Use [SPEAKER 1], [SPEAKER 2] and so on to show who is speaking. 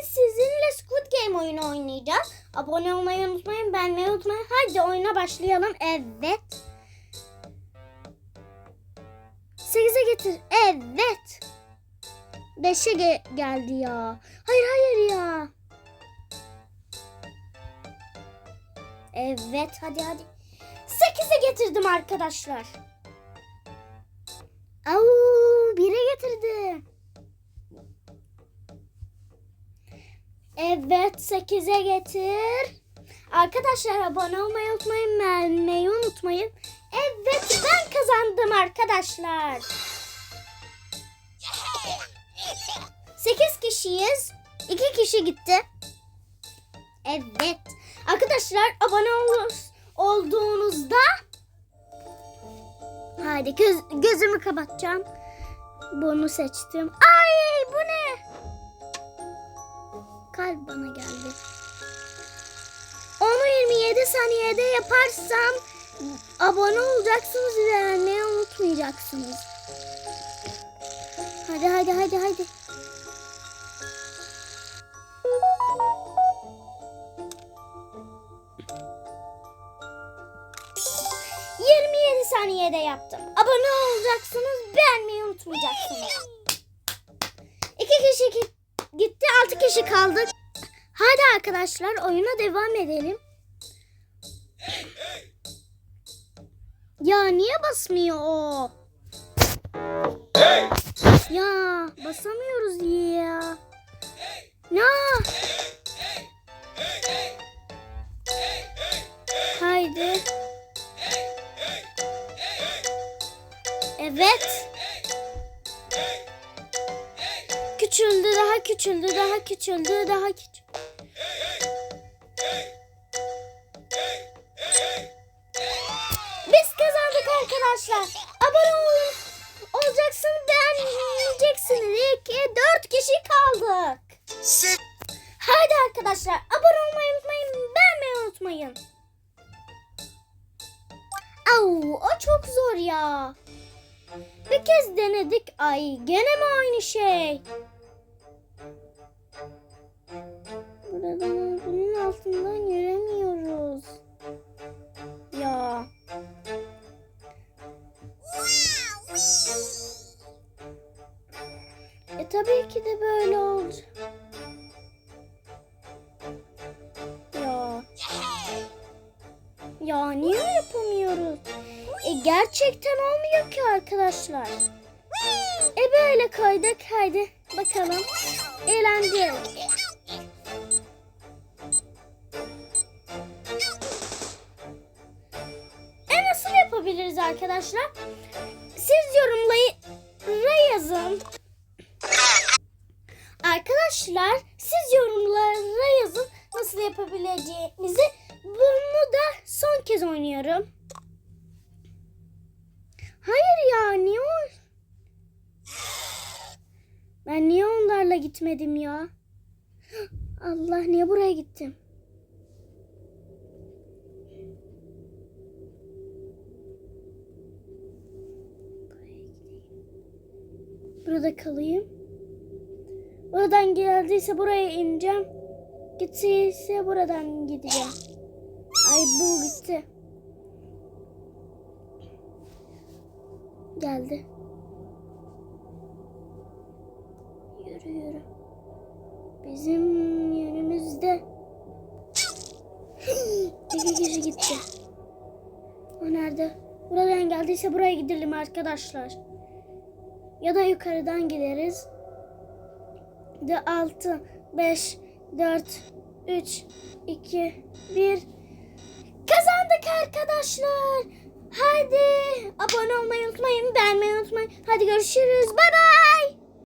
[SPEAKER 1] Bugün sizinle Squid Game oyunu oynayacağız. Abone olmayı unutmayın, beğenmeyi unutmayın. Hadi oyuna başlayalım. Evet. 8'e getir. Evet. 5'e ge- geldi ya. Hayır hayır ya. Evet hadi hadi. 8'e getirdim arkadaşlar. Evet 8'e getir. Arkadaşlar abone olmayı unutmayın, beğenmeyi unutmayın. Evet ben kazandım arkadaşlar. 8 kişiyiz. 2 kişi gitti. Evet. Arkadaşlar abone olur, olduğunuzda Haydi göz, gözümü kapatacağım. Bunu seçtim. Ay? Kalp bana geldi. Onu 27 saniyede yaparsam abone olacaksınız ve beğenmeyi unutmayacaksınız. Hadi hadi hadi hadi. ...27 saniyede yaptım. Abone olacaksınız, beğenmeyi unutmayacaksınız. İki kişi gi- gitti, altı kişi kaldık. Hadi arkadaşlar oyuna devam edelim. Ya niye basmıyor o? Ya basamıyoruz ya. Ya. Haydi. Evet. Küçüldü, daha küçüldü, daha küçüldü, daha küçüldü. Biz kazandık arkadaşlar. Abone olun. Olacaksınız, beğeneceksiniz. İki, dört kişi kaldık. Haydi arkadaşlar abone olmayı unutmayın, beğenmeyi unutmayın. Au, o çok zor ya. Bir kez denedik. Ay gene mi aynı şey? Buradan bunun altından yüremiyoruz. Ya. E tabii ki de böyle olacak. Ya. Ya niye yapamıyoruz? E gerçekten olmuyor ki arkadaşlar. E böyle koyduk. Haydi bakalım. Eğlence. Yapabiliriz arkadaşlar? Siz yorumlara yazın. Arkadaşlar siz yorumlara yazın nasıl yapabileceğinizi. Bunu da son kez oynuyorum. Hayır ya niye o... Ben niye onlarla gitmedim ya? Allah niye buraya gittim? Burada kalayım. Buradan geldiyse buraya ineceğim. Gittiyse buradan gideceğim. Ay bu gitti. Geldi. Yürü yürü. Bizim yerimizde. İki kişi gitti. O nerede? Buradan geldiyse buraya gidelim arkadaşlar. Ya da yukarıdan gideriz. De 6, 5, 4, 3, 2, 1. Kazandık arkadaşlar. Hadi abone olmayı unutmayın, beğenmeyi unutmayın. Hadi görüşürüz. Bay bay.